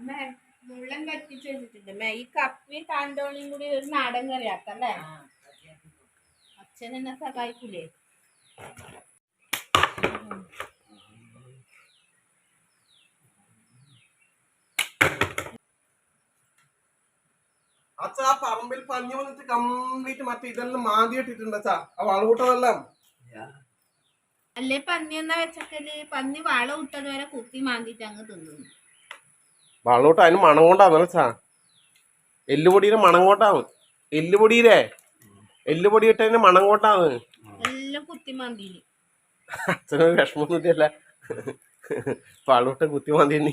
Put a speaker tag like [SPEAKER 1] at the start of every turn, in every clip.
[SPEAKER 1] അമ്മേ, മുള്ളൻ കത്തിച്ച് വെച്ചിട്ടുണ്ട്. അമ്മേ, ഈ കപ്പയും കാന്തോളിയും കൂടി ഒരു നാടൻ കറിയാക്കല്ലേ അച്ഛൻ എന്നെ സഹായിക്കൂലേ?
[SPEAKER 2] അച്ഛാ ആ പറമ്പിൽ പഞ്ഞു വന്നിട്ട് കംപ്ലീറ്റ് മറ്റേ ഇതെല്ലാം മാതി ഇട്ടിട്ടുണ്ട് അച്ഛാ. ആ വളകൂട്ടമെല്ലാം
[SPEAKER 1] അല്ലേ പന്നി എന്നാ വെച്ചക്കൽ? പന്നി വാള വിട്ടത് വരെ കുത്തി മാന്തിട്ട് അങ്ങ് തിന്നു
[SPEAKER 2] വളകൂട്ടം അതിന് മണം കൊണ്ടാന്ന് വെച്ചാ എല്ലുപൊടിയുടെ മണം കൊണ്ടാണ് എല്ലുപൊടിയിലെ? എല്ലുപൊടി ഇട്ടതിന് മണം കൊണ്ടാണ് അച്ഛനൊരു വിഷമൊന്നുമില്ല വളകൂട്ടം കുത്തി മാന്തി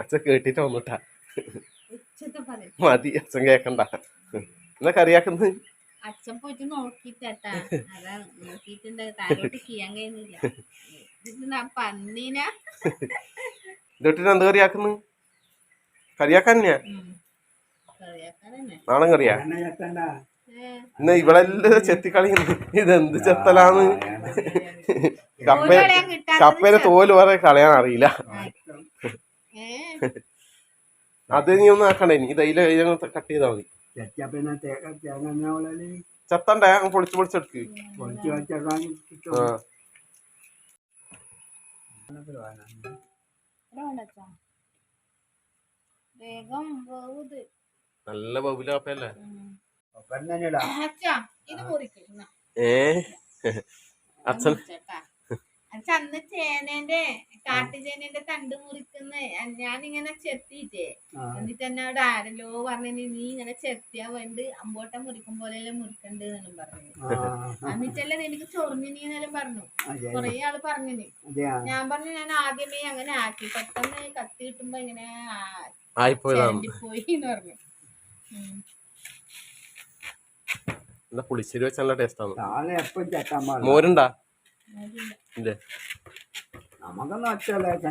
[SPEAKER 2] അച്ഛൻ കേട്ടിട്ട് വന്നിട്ടാ. മതി അച്ഛൻ കേക്കണ്ട. എന്നാ കറിയാക്കുന്നത്?
[SPEAKER 1] അച്ഛൻ പോയിട്ട് നോക്കിട്ടാ നോക്കിട്ടുണ്ട് താഴോട്ട് ചെയ്യാൻ കഴിയുന്നില്ല. പന്നീന.
[SPEAKER 2] ഇതൊട്ടിട്ട് എന്ത് കറിയാക്കുന്നു? കറിയാക്കാൻ തന്നെയാ നാളെ കറിയാ? ഇന്ന് ഇവളെല്ലാം ചെത്തിക്കളിയുന്നു. ഇതെന്ത് ചെത്തലാന്ന്? കപ്പ കപ്പേനെ തോൽ വരെ കളയാൻ അറിയില്ല. അത് നീ ഒന്നും ആക്കണ്ടേ. നീ തൈല കട്ട് ചെയ്താൽ മതി. ചത്തണ്ടേ? അങ്ങ് പൊളിച്ച് പൊളിച്ചെടുക്ക്.
[SPEAKER 3] പൊളിച്ച്
[SPEAKER 1] അച്ഛാ. വേഗം വേവുത്.
[SPEAKER 2] നല്ല ബബുല കപ്പയല്ലേ
[SPEAKER 1] അച്ഛാ ഇത് മുറിക്കുന്ന
[SPEAKER 2] ഏ? അച്ഛൻ
[SPEAKER 1] മുറിച്ചേട്ടാ. അന്ന് ചേനേന്റെ കാട്ടുചേനേന്റെ തണ്ട് മുറിക്കുന്ന ഞാനിങ്ങനെ ചെത്തിയിട്ടേ. എന്നിട്ട് എന്നോട് ആരല്ലോ പറഞ്ഞു നീ ഇങ്ങനെ ചെത്തിയാ വേണ്ട അമ്പോട്ടം മുറിക്കും പോലെ മുറിക്കണ്ട് എന്നും പറഞ്ഞു. എന്നിട്ടല്ലേ നിനക്ക് ചൊറിഞ്ഞിനെല്ലാം പറഞ്ഞു. കൊറേ ആൾ പറഞ്ഞിന്. ഞാൻ പറഞ്ഞു ഞാൻ ആദ്യമേ അങ്ങനെ ആക്കി പെട്ടെന്ന് കത്തി കിട്ടുമ്പോ ഇങ്ങനെ പോയി എന്ന് പറഞ്ഞു.
[SPEAKER 2] പുളിശ്ശേരി വെച്ച
[SPEAKER 3] ടേസ്റ്റ് പാടില്ല.
[SPEAKER 2] മോരുണ്ടാ?
[SPEAKER 3] നമുക്കൊന്നും ഒറ്റ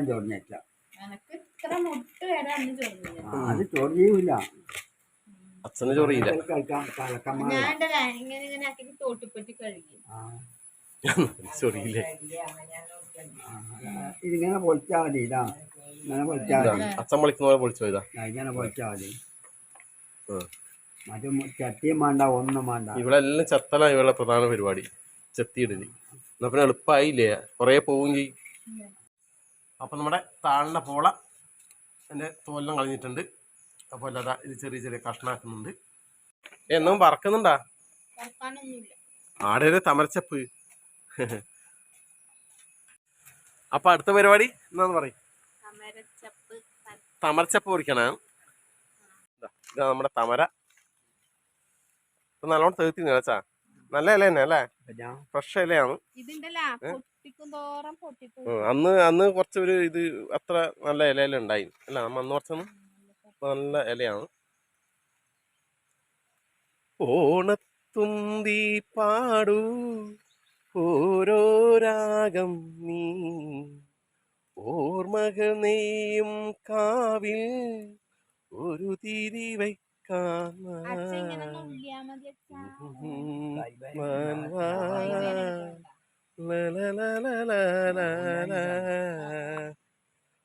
[SPEAKER 3] ചൊറിഞ്ഞില്ല
[SPEAKER 1] എനക്ക് ഇത്ര മുട്ട് വരെ ചൊറിഞ്ഞില്ല
[SPEAKER 3] അത് ചൊറിയൂല
[SPEAKER 2] അച്ഛന് ചൊറിയില്ല. ചൊറിയില്ലേ?
[SPEAKER 3] ഇതിങ്ങനെ പൊളിച്ചാ മതി ഇതാ. ഇങ്ങനെ
[SPEAKER 2] പൊളിച്ചാ
[SPEAKER 3] മതി.
[SPEAKER 2] അച്ഛൻ പോലെ പൊളിച്ചു
[SPEAKER 3] ഇങ്ങനെ മതി. മറ്റു ചട്ടിയും വേണ്ട ഒന്നും വേണ്ട.
[SPEAKER 2] ഇവളെല്ലാം ചെത്തലാണ് ഇവളുടെ പ്രധാന പരിപാടി. ചെത്തിയിടൽ. എന്നാ പിന്നെ എളുപ്പമായില്ലേ കുറേ പോവും ചെയ്യും അപ്പം നമ്മുടെ താഴ്ന്ന പോള എന്റെ തോലെല്ലാം കളഞ്ഞിട്ടുണ്ട്. അപ്പോൾ അല്ലാതെ ഇത് ചെറിയ ചെറിയ കഷ്ണാക്കുന്നുണ്ട്. എന്നും പറക്കുന്നുണ്ടാ ആടെ ഒരു തമരച്ചപ്പ്. അപ്പൊ അടുത്ത പരിപാടി എന്നാന്ന് പറയും? തമരച്ചപ്പ്. പൊറിക്കണേ ഇതാ നമ്മുടെ തമര. നല്ലോണം തേർത്തി നിലച്ചാ നല്ല ഇല തന്നെ അല്ലേ ഫ്രഷ് ഇലയാണ്. അന്ന് അന്ന് അന്ന് കുറച്ചൊരു ഇത് അത്ര നല്ല ഇലയില ഉണ്ടായി. അല്ല നമ്മ അന്ന് കുറച്ചൊന്നും നല്ല ഇലയാണ്. ഓണത്തുന്തി പാടൂ ഓരോ രാഗം നീ. ഓർമ്മകൾ നെയ്യും കാവിൽ ഒരു തിരി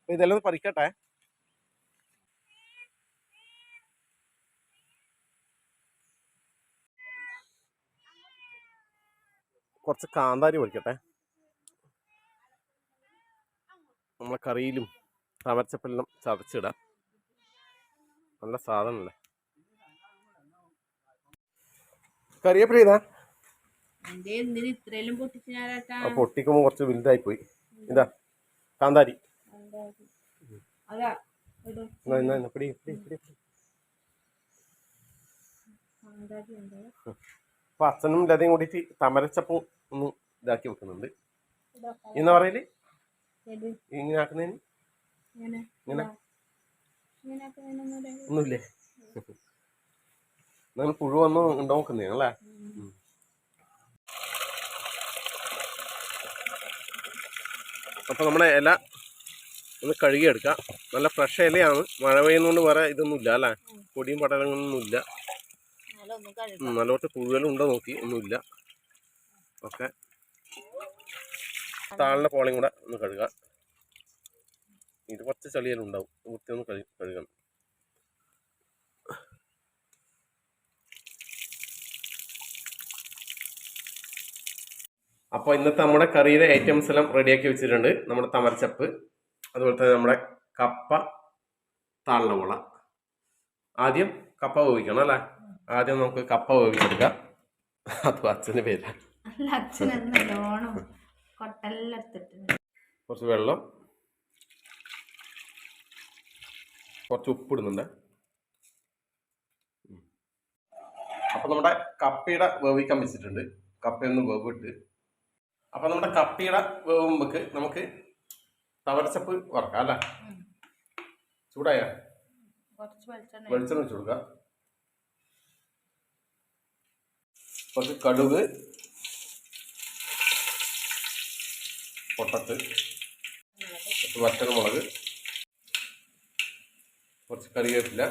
[SPEAKER 2] ഇതെല്ലാം പറിക്കട്ടെ കുറച്ച് കാന്താരി പഠിക്കട്ടെ നമ്മളെ കറിയിലും തമരച്ചപ്പെല്ലാം ചതച്ചിടാം. നല്ല സാധനമല്ലേ കറിയപ്പഴ ഇതാ. പൊട്ടിക്കുമ്പോ കുറച്ച് വലുതായി പോയി ഇതാ കാന്താരി. പിടി, പിടി, പിടി. അപ്പൊ അച്ഛനും ലതയും കൂടിയിട്ട് തമരച്ചപ്പും ഒന്ന് ഇതാക്കി വെക്കുന്നുണ്ട്. എന്നാ
[SPEAKER 1] പറയൽ?
[SPEAKER 2] ഇങ്ങനെ ആക്കുന്നതിന്?
[SPEAKER 1] ഇങ്ങനെ.
[SPEAKER 2] ഒന്നുമില്ലേ? നിങ്ങൾ പുഴു വന്ന് ഉണ്ടോ നോക്കുന്നേ അല്ലേ അപ്പൊ നമ്മുടെ ഇല ഒന്ന് കഴുകിയെടുക്കാം. നല്ല ഫ്രഷ് ഇലയാണ്. മഴ പെയ്യുന്നതുകൊണ്ട് വേറെ ഇതൊന്നും ഇല്ല അല്ലേ പൊടിയും പടലങ്ങളൊന്നുമില്ല. നല്ലോട്ട് പുഴുവലും ഉണ്ടോ നോക്കി ഒന്നുമില്ല. ഓക്കെ. താളിന്റെ പോളയും കൂടെ ഒന്ന് കഴുകാം. ഇത് കുറച്ച് ചളിയെല്ലാം ഉണ്ടാവും. വൃത്തിയൊന്ന് ഒന്ന് കഴുകണം. അപ്പോൾ ഇന്നത്തെ നമ്മുടെ കറിയിലെ ഐറ്റംസ് എല്ലാം റെഡിയാക്കി വെച്ചിട്ടുണ്ട്. നമ്മുടെ തമരച്ചപ്പ് അതുപോലെ തന്നെ നമ്മുടെ കപ്പ താളവുള ആദ്യം കപ്പ വേവിക്കണം അല്ലേ? ആദ്യം നമുക്ക് കപ്പ വേവിച്ചെടുക്കാം. അത്
[SPEAKER 1] അച്ഛന്റെ പേരാണ്
[SPEAKER 2] കുറച്ച് വെള്ളം. കുറച്ച് ഉപ്പ് ഇടുന്നുണ്ട്. അപ്പൊ നമ്മുടെ കപ്പയുടെ വേവിക്കാൻ വെച്ചിട്ടുണ്ട്. കപ്പയൊന്ന് വേവിട്ട് അപ്പൊ നമ്മുടെ കപ്പയുടെ വേവുമ്പക്ക് നമുക്ക് തവരച്ചപ്പ് വറക്കാം അല്ലേ. ചൂടായ?
[SPEAKER 1] വെളിച്ചെണ്ണ
[SPEAKER 2] വെച്ച് കൊടുക്കാം. കുറച്ച് കടുക് പൊട്ടത്ത് കുറച്ച് വറ്റൽമുളക് കുറച്ച് കറിവേപ്പില.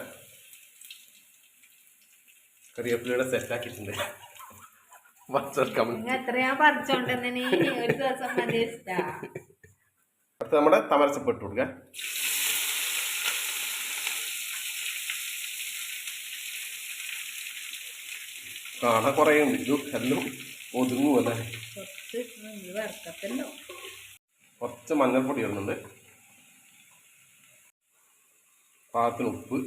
[SPEAKER 2] കറിവേപ്പിലയുടെ സെറ്റാക്കിയിട്ടുണ്ട് അടുത്ത് നമ്മുടെ തമരച്ചപ്പ് ഇട്ട് കൊടുക്കാം. കാണാൻ കുറേ ഉണ്ട്. ഇത് എല്ലാം ഒതുങ്ങുമല്ലേ
[SPEAKER 1] കുറച്ച്
[SPEAKER 2] മഞ്ഞൾപ്പൊടി ഇടുന്നുണ്ട്. പാകത്തിന് ഉപ്പ്.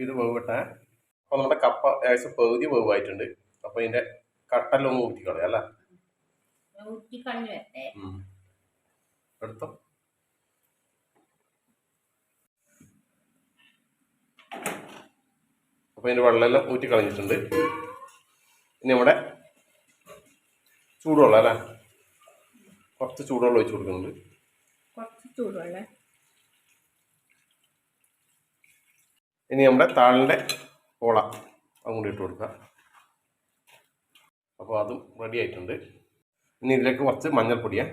[SPEAKER 2] ഇത് വേവട്ടെ. അപ്പോൾ നമ്മുടെ കപ്പ ഏകദേശം പകുതി വേവായിട്ടുണ്ട്. അപ്പോൾ ഇതിന്റെ കട്ടെല്ലാം ഒന്ന് ഊറ്റി കളയാം അല്ലേ ഉം. എടുത്തോ. അപ്പോൾ ഇതിന്റെ വെള്ളമെല്ലാം ഊറ്റി കളഞ്ഞിട്ടുണ്ട് ഇനി നമ്മുടെ ചൂടുവെള്ളം അല്ലേ? കുറച്ച് ചൂടുവെള്ളം ഒഴിച്ച് കൊടുക്കുന്നുണ്ട്.
[SPEAKER 1] കുറച്ച് ചൂടുവെള്ളം.
[SPEAKER 2] ഇനി നമ്മുടെ താളിന്റെ പോള അതും കൂടി ഇട്ട് കൊടുക്കുക. അപ്പോൾ അതും റെഡി ആയിട്ടുണ്ട്. ഇനി ഇതിലേക്ക് കുറച്ച് മഞ്ഞൾപ്പൊടിയാ.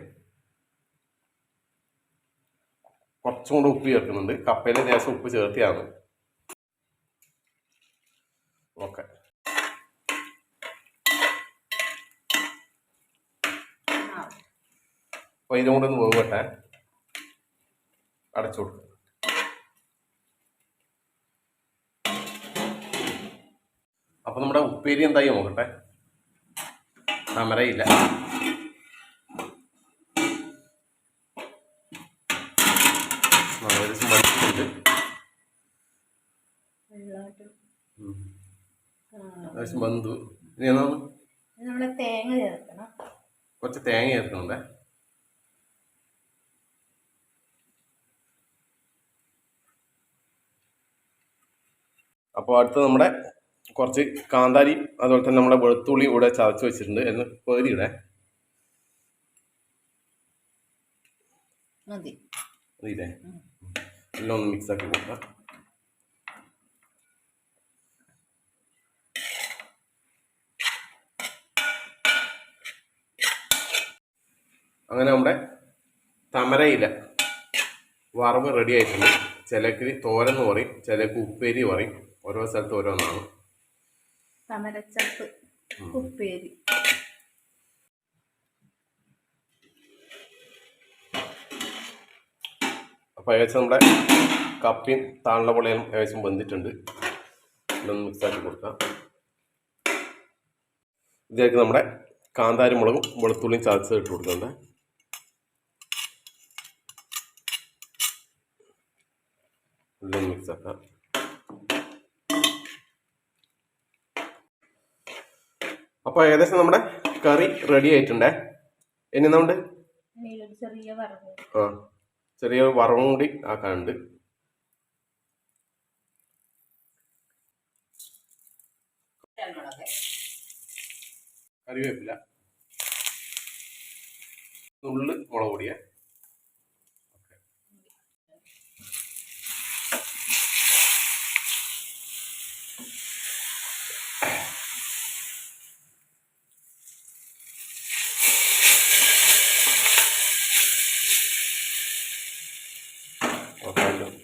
[SPEAKER 2] കുറച്ചും കൂടെ ഉപ്പ് ചേർക്കുന്നുണ്ട്. കപ്പയിൽ ദേശം ഉപ്പ് ചേർത്തിയാണ്. ഓക്കെ. അപ്പോൾ ഇതും കൂടെ ഒന്ന് വേവട്ടെ അടച്ചു കൊടുക്കുക അപ്പോൾ നമ്മുടെ ഉപ്പേരി എന്തായി നോക്കട്ടെ? താമരയില്ല. ഏകദേശം വന്നു ഇനി
[SPEAKER 1] എന്താണ് തേങ്ങ ചേർക്കണം.
[SPEAKER 2] കുറച്ച് തേങ്ങ ചേർക്കുന്നുണ്ടേ അപ്പോൾ അടുത്ത് നമ്മുടെ കുറച്ച് കാന്താരി അതുപോലെ തന്നെ നമ്മുടെ വെളുത്തുള്ളി ഇവിടെ ചതച്ച് വെച്ചിട്ടുണ്ട്. എന്ന് പേരിയുടെ. എല്ലാം ഒന്ന് മിക്സ് ആക്കി കൊടുക്കാം. അങ്ങനെ നമ്മുടെ തമരയില വറവ് റെഡി ആയിട്ടുണ്ട്. ചിലക്ക് തോരന്ന് പറയും ചിലക്ക് ഉപ്പേരി പറയും. ഓരോ സ്ഥലത്ത് ഓരോന്നാണ്.
[SPEAKER 1] തമരച്ചപ്പ് ഉപ്പേരി.
[SPEAKER 2] അപ്പോൾ ഏകദേശം നമ്മുടെ കപ്പിയും താണുള്ള പൊളിയും ഏകദേശം വെന്തിട്ടുണ്ട്. ഇതൊന്ന് മിക്സ് ആക്കി കൊടുക്കാം. ഇതിലേക്ക് നമ്മുടെ കാന്താരി മുളകും വെളുത്തുള്ളിയും ചതച്ച് ഇട്ട് കൊടുക്കുന്നുണ്ട്. ഇതൊന്ന് മിക്സ് അപ്പോൾ ഏകദേശം നമ്മുടെ കറി റെഡി ആയിട്ടുണ്ടേ. ഇനി നമ്മുടെ
[SPEAKER 1] വറവ്.
[SPEAKER 2] ആ ചെറിയ വറവും കൂടി ആക്കാനുണ്ട്. കറിവേപ്പില. നുള്ള് മുളക് പൊടിയെ.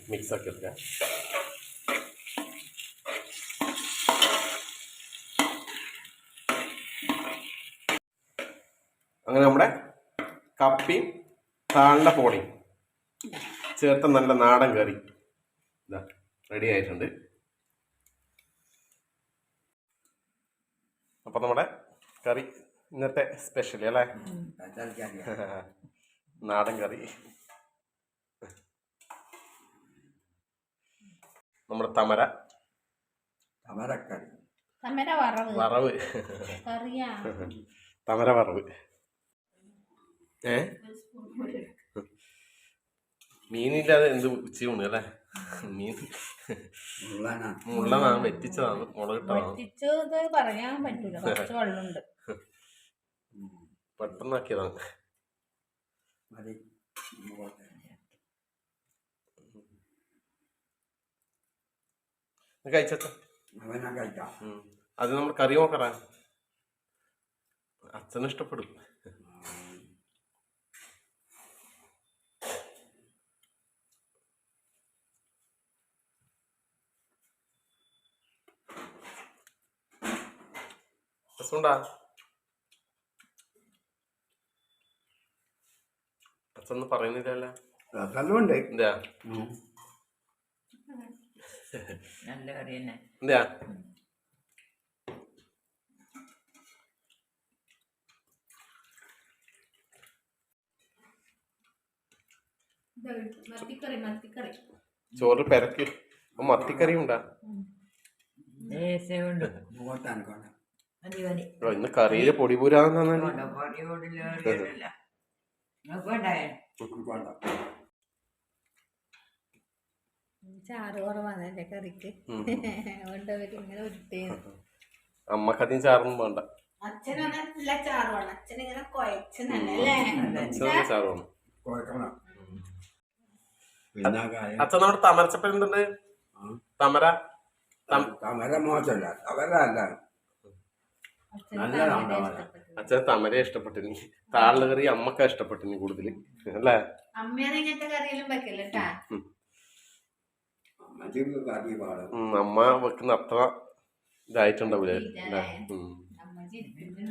[SPEAKER 2] ഓക്കെ മിക്സ് അങ്ങനെ നമ്മുടെ കപ്പിയും താണ്ട പോളിയും ചേർത്ത നല്ല നാടൻ കറി. ഇതാ റെഡി ആയിട്ടുണ്ട്. അപ്പം നമ്മുടെ കറി ഇന്നത്തെ സ്പെഷ്യൽ അല്ലേ? നാടൻ കറി. നമ്മുടെ തമര.
[SPEAKER 3] തമരക്കറി.
[SPEAKER 1] തമര വറവ്.
[SPEAKER 2] വറവ്. തമര വറവ്. ഏ? മീനില്ലാതെ എന്ത് ഉച്ചയൂണ് അല്ലേ? മീൻ. മുള്ളനാണ് വെറ്റിച്ചതാണ് മുളകിട്ടതാണ്
[SPEAKER 1] പറയാൻ പറ്റൂല. വെള്ളമുണ്ട്.
[SPEAKER 2] പെട്ടെന്നാക്കിയതാണ്.
[SPEAKER 3] മതി.
[SPEAKER 2] കഴിച്ചോ
[SPEAKER 3] അവനാ കഴിക്കാം.
[SPEAKER 2] അത് നമ്മൾ കറി നോക്കറ അച്ഛന് ഇഷ്ടപ്പെടും. രസമുണ്ടാ? അച്ഛനൊന്നും പറയുന്നില്ലല്ലോ.
[SPEAKER 3] രസമുണ്ട്
[SPEAKER 2] എന്താ
[SPEAKER 4] നല്ല കറി തന്നെ.
[SPEAKER 2] എന്താ ചോറ് പെരക്കി. മത്തിക്കറി ഉണ്ടാ? ഇന്ന് കറിയിൽ പൊടി പൂരാന്ന്
[SPEAKER 1] ചാറ് കുറവാണ് കറിക്ക്. അതുകൊണ്ട്
[SPEAKER 2] അമ്മക്കധികം ചാറൊന്നും വേണ്ട.
[SPEAKER 1] അച്ഛനാണ് നല്ല അച്ഛൻ ഇങ്ങനെ കുഴച്ചനല്ലേ
[SPEAKER 2] അച്ഛൻ നമ്മുടെ തമരച്ചപ്പ എന്തുണ്ട് തമര?
[SPEAKER 3] തമര മോശമല്ല. തമര
[SPEAKER 2] അച്ഛന് തമര ഇഷ്ടപ്പെട്ടിനി. താളിൽ കറി അമ്മക്ക ഇഷ്ടപ്പെട്ടിനി കൂടുതൽ അല്ലേ?
[SPEAKER 1] അമ്മയാണ് ഇങ്ങനത്തെ കറിയെല്ലാം വെക്കല്ലേട്ടാ
[SPEAKER 3] അമ്മയ്ക്ക് കറി പാടും
[SPEAKER 2] ഉം, അമ്മ വെക്കുന്ന അത്ര ഇതായിട്ടുണ്ടാവില്ലേ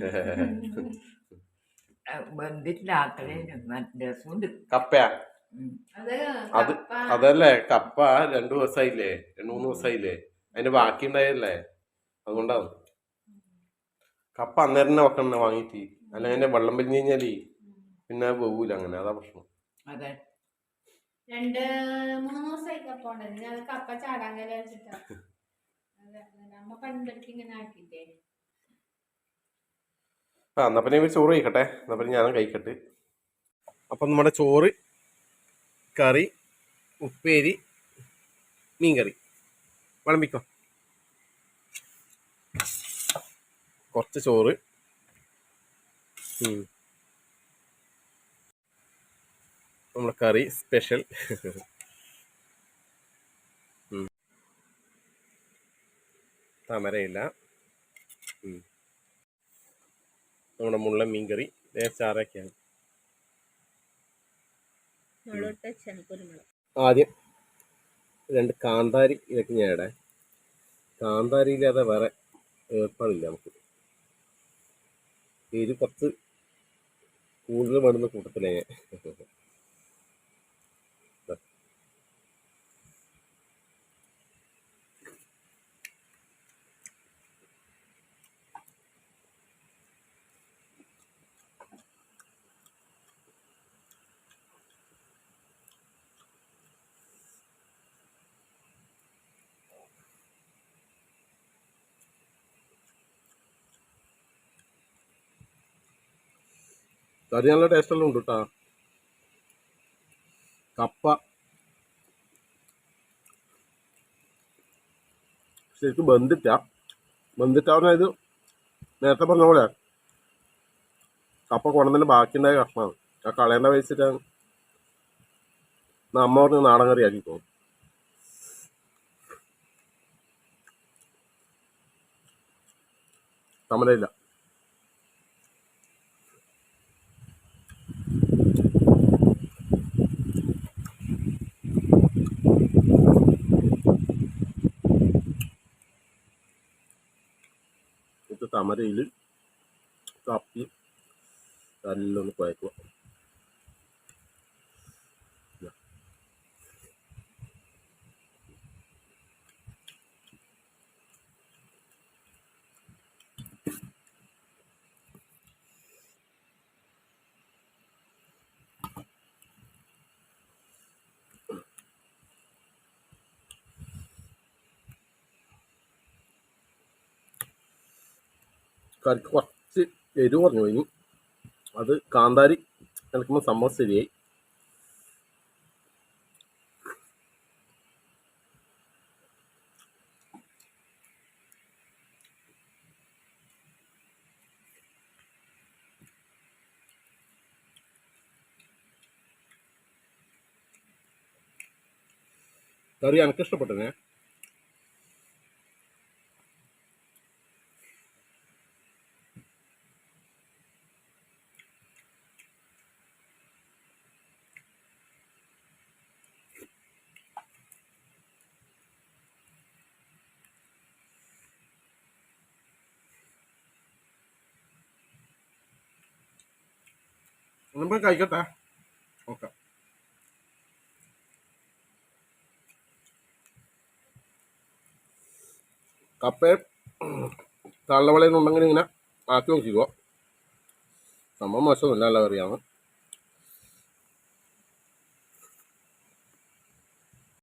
[SPEAKER 1] അത് കപ്പ.
[SPEAKER 2] അതല്ലേ കപ്പ രണ്ടു ദിവസമായില്ലേ രണ്ടു മൂന്ന് ദിവസമായില്ലേ അതിന്റെ ബാക്കി ഉണ്ടായല്ലേ അതുകൊണ്ടാണ് കപ്പ അന്നേരം തന്നെ വെക്കണ വാങ്ങിയിട്ട്. അല്ലെങ്കിൽ അതിന്റെ വെള്ളം പിരിഞ്ഞു കഴിഞ്ഞാൽ പിന്നെ പോകൂല അങ്ങനെ. അതാ പ്രശ്നം.
[SPEAKER 4] അതെ.
[SPEAKER 1] രണ്ട് മൂന്ന് ദിവസമായി കപ്പ ഞാൻ കപ്പ ചാടാൻ കല വെച്ചിട്ടാ. അമ്മ പണ്ടെടുത്ത് ഇങ്ങനെ ആക്കിട്ടേ
[SPEAKER 2] ആ എന്നാ പിന്നെ ചോറ് കഴിക്കട്ടെ. എന്നാ പിന്നെ ഞാനും കഴിക്കട്ടെ. അപ്പം നമ്മുടെ ചോറ് കറി ഉപ്പേരി മീൻകറി. വിളമ്പിക്കോ. കുറച്ച് ചോറ്. നമ്മുടെ കറി സ്പെഷ്യൽ. തമരയില്ല. നമ്മുടെ മുള്ള മീൻ കറി ചാറൊക്കെയാണ്. ആദ്യം രണ്ട് കാന്താരി ഇതൊക്കെ ഞാൻ ഇടാം. കാന്താരിയില്ലാതെ വേറെ ഏർപ്പാടില്ല നമുക്ക്. എരി കുറച്ച് കൂടുതൽ വേണ്ടുന്ന കൂട്ടത്തിലാണ് ഞാൻ. കറി നല്ല ടേസ്റ്റ് എല്ലാം ഉണ്ട് കേട്ടോ കപ്പ. ശരിക്കും ബന്ധിട്ട ബന്ധിട്ടാവുന്ന ഇത് നേരത്തെ പറഞ്ഞ പോലെ കപ്പ കൊണ്ടുവന്നതിന്റെ ബാക്കിയുണ്ടായ കഷ്ണമാണ് ആ കളയേണ്ട വെച്ചിട്ടാണ് അമ്മ പറഞ്ഞ് നാടൻ കറി ആക്കിക്കോ തമരയിൽ കാപ്പി എല്ലാം ഒന്ന് കുഴക്കുക. കറിക്ക് കുറച്ച് എരിവ് പറഞ്ഞു പോയി. അത് കാന്താരി നിൽക്കുമ്പോൾ സംഭവം ശരിയായി. കറി എനിക്ക് നമുക്ക് കഴിക്കട്ടെ. ഓക്കെ. കപ്പയും തള്ളവളയിൽ ഉണ്ടെങ്കിൽ ഇങ്ങനെ ആക്കി നോക്കിക്കോ സംഭവം മോശമൊന്നുമില്ല നല്ല കറിയാണ്.